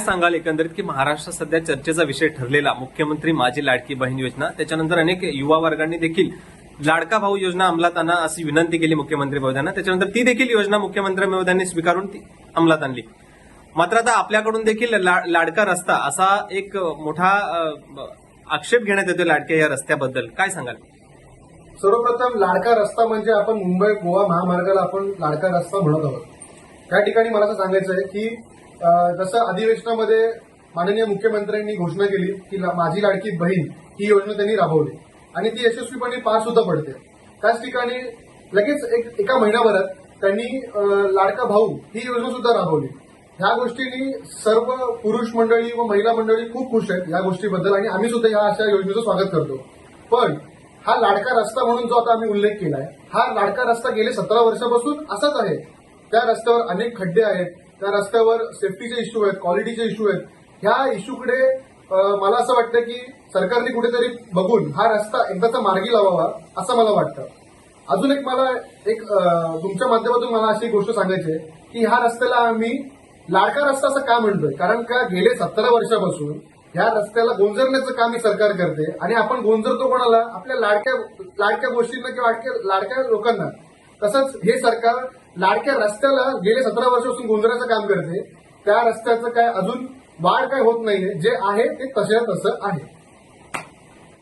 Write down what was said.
सांगाल एकंदरीत की महाराष्ट्रात सध्या चर्चेचा विषय ठरलेला मुख्यमंत्री माझी लाडकी बहीण योजना त्याच्यानंतर अनेक युवा वर्गांनी देखील लाडका भाऊ योजना अंमलात आणा अशी विनंती केली मुख्यमंत्री महोदयांना. त्याच्यानंतर ती देखील योजना मुख्यमंत्री महोदयांनी स्वीकारून ती अंमलात आणली. मात्र आता आपल्याकडून देखील लाडका रस्ता असा एक मोठा आक्षेप घेण्यात येतो लाडक्या या रस्त्याबद्दल. काय सांगाल? सर्वप्रथम लाडका रस्ता म्हणजे आपण मुंबई गोवा महामार्गाला आपण लाडका रस्ता म्हणत आहोत. त्या ठिकाणी मला असं सांगायचं आहे की जसं अधिवेशनामध्ये माननीय मुख्यमंत्र्यांनी घोषणा केली की माझी लाडकी बहीण ही योजना त्यांनी राबवली. आणि ती यशस्वीपणे पार सुद्धा पडते. त्याच ठिकाणी लगेच एक एका महिन्याभरात त्यांनी लाडका भाऊ ही योजना सुद्धा राबवली. ह्या गोष्टींनी सर्व पुरुष मंडळी व महिला मंडळी खूप खुश आहेत या गोष्टीबद्दल आणि आम्ही सुद्धा ह्या अशा योजनेचं स्वागत करतो. पण हा लाडका रस्ता म्हणून जो आता आम्ही उल्लेख केला आहे हा लाडका रस्ता गेले सतरा वर्षापासून असाच आहे. त्या रस्त्यावर अनेक खड्डे आहेत त्या रस्त्यावर सेफ्टीचे इश्यू आहेत क्वालिटीचे इश्यू आहेत. ह्या इश्यूकडे मला असं वाटतं की सरकारने कुठेतरी बघून हा रस्ता एकदाचा मार्गी लावावा असं मला वाटतं. अजून एक मला एक तुमच्या माध्यमातून मला अशी गोष्ट सांगायची आहे की ह्या रस्त्याला आम्ही लाडका रस्ता असं का म्हणतोय? कारण का गेले सतरा वर्षापासून ह्या रस्त्याला गोंजरण्याचं काम ही सरकार करते आणि आपण गोंजरतो कोणाला? आपल्या लाडक्या लाडक्या गोष्टींना किंवा लाडक्या लोकांना. तसंच हे सरकार लाडक्या रस्त्याला गेले सतरा वर्षापासून गोंधळाचं काम करते. त्या रस्त्याचं काय अजून वाढ काय होत नाहीये. जे आहे ते तसे तसं आहे.